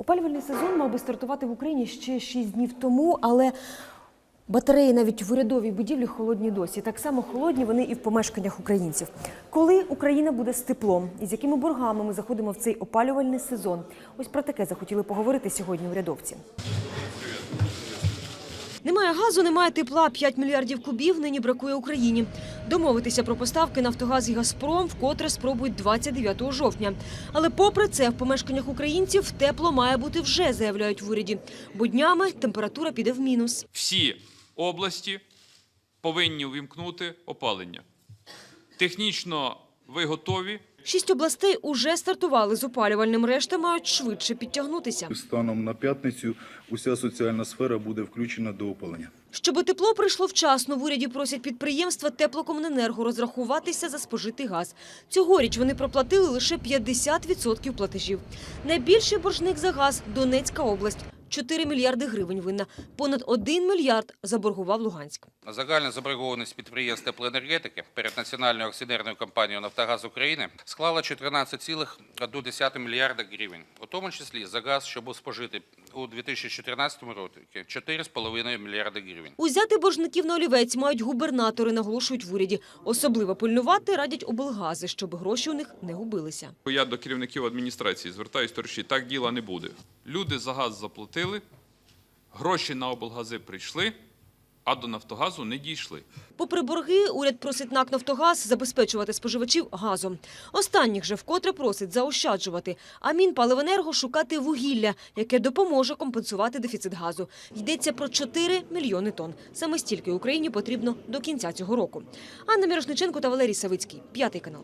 Опалювальний сезон мав би стартувати в Україні ще 6 днів тому, але батареї навіть в урядовій будівлі холодні досі. Так само холодні вони і в помешканнях українців. Коли Україна буде з теплом і з якими боргами ми заходимо в цей опалювальний сезон? Ось про таке захотіли поговорити сьогодні урядовці. Немає газу, немає тепла. 5 мільярдів кубів нині бракує Україні. Домовитися про поставки Нафтогаз і Газпром вкотре спробують 29 жовтня. Але попри це, в помешканнях українців тепло має бути вже, заявляють в уряді. Бо днями температура піде в мінус. всі області повинні увімкнути опалення. Технічно ви готові. Шість областей уже стартували з опалювальним, решта мають швидше підтягнутися. Станом на п'ятницю уся соціальна сфера буде включена до опалення. Щоби тепло прийшло вчасно, в уряді просять підприємства теплокомуненерго розрахуватися за спожитий газ. Цьогоріч вони проплатили лише 50% платежів. Найбільший боржник за газ – Донецька область. 4 мільярди гривень винна. Понад 1 мільярд заборгував Луганськ. Загальна заборгованість підприємств теплоенергетики перед Національною акціонерною компанією «Нафтогаз України» склала 14,1 мільярда гривень, у тому числі за газ, що був спожитий у 2014 році – 4,5 мільярда гривень. Узяти боржників на олівець мають губернатори, наголошують в уряді. Особливо пильнувати радять облгази, щоб гроші у них не губилися. Я до керівників адміністрації звертаюся торіші так діла не буде. Люди за газ заплатили, гроші на облгази прийшли, а до Нафтогазу не дійшли. Попри борги, уряд просить НАК «Нафтогаз» забезпечувати споживачів газом. Останніх же вкотре просить заощаджувати, а Мінпаливенерго шукати вугілля, яке допоможе компенсувати дефіцит газу. Йдеться про 4 мільйони тонн. Саме стільки Україні потрібно до кінця цього року. Анна Мірошниченко та Валерій Савицький. П'ятий канал.